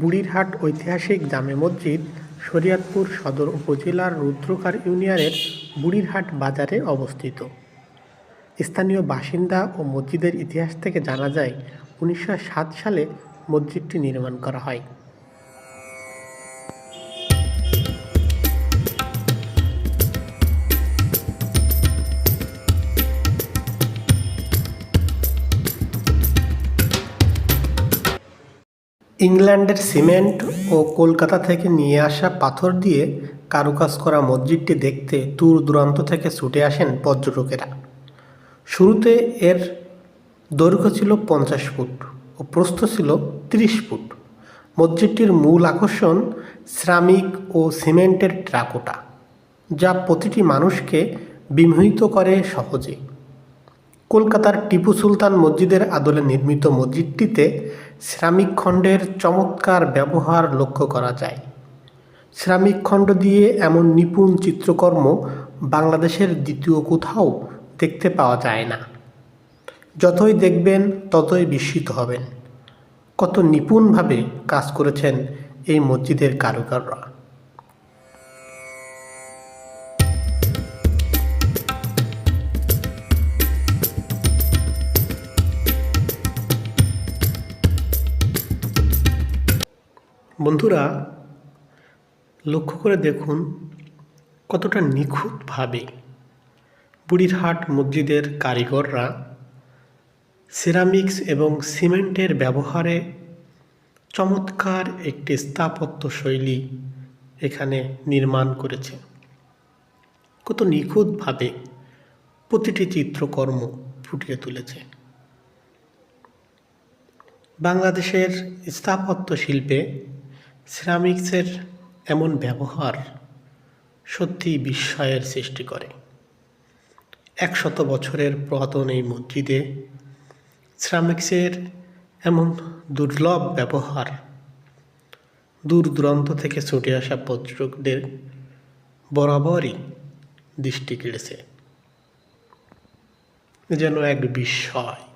বুড়িরহাট ঐতিহাসিক জামে মসজিদ শরিয়াতপুর সদর উপজেলার রুদ্রকার ইউনিয়নের বুড়িরহাট বাজারে অবস্থিত। স্থানীয় বাসিন্দা ও মসজিদের ইতিহাস থেকে জানা যায়, উনিশশো সাত সালে মসজিদটি নির্মাণ করা হয়। ইংল্যান্ডের সিমেন্ট ও কলকাতা থেকে নিয়ে আসা পাথর দিয়ে কারুকাজ করা মসজিদটি দেখতে দূর দূরান্ত থেকে ছুটে আসেন পর্যটকেরা। শুরুতে এর দৈর্ঘ্য ছিল পঞ্চাশ ফুট ও প্রস্থ ছিল তিরিশ ফুট। মসজিদটির মূল আকর্ষণ শ্রামিক ও সিমেন্টের ট্রাকোটা, যা প্রতিটি মানুষকে বিমোহিত করে সহজে। কলকাতার টিপু সুলতান মসজিদের আদলে নির্মিত মসজিদটিতে শ্রামিক খণ্ডের চমৎকার ব্যবহার লক্ষ্য করা যায়। শ্রামিক খণ্ড দিয়ে এমন নিপুণ চিত্রকর্ম বাংলাদেশের দ্বিতীয় কোথাও দেখতে পাওয়া যায় না। যতই দেখবেন, ততই বিস্মিত হবেন। কত নিপুণভাবে কাজ করেছেন এই মসজিদের কারুকাররা বন্ধুরা, লক্ষ্য করে দেখুন কতটা নিখুঁতভাবে বুড়িরহাট মসজিদের কারিগররা সিরামিক্স এবং সিমেন্টের ব্যবহারে চমৎকার একটি স্থাপত্য শৈলী এখানে নির্মাণ করেছে। কত নিখুঁতভাবে প্রতিটি চিত্রকর্ম ফুটিয়ে তুলেছে। বাংলাদেশের স্থাপত্য শিল্পে সিরামিক্সের এমন ব্যবহার সত্যি বিস্ময়ের সৃষ্টি করে। একশত বছরের পুরাতন এই মসজিদে সিরামিক্সের এমন দুর্লভ ব্যবহার দূর দূরান্ত থেকে ছুটে আসা পর্যটকদের বরাবরই দৃষ্টি কেড়েছে। যেন এক বিস্ময়।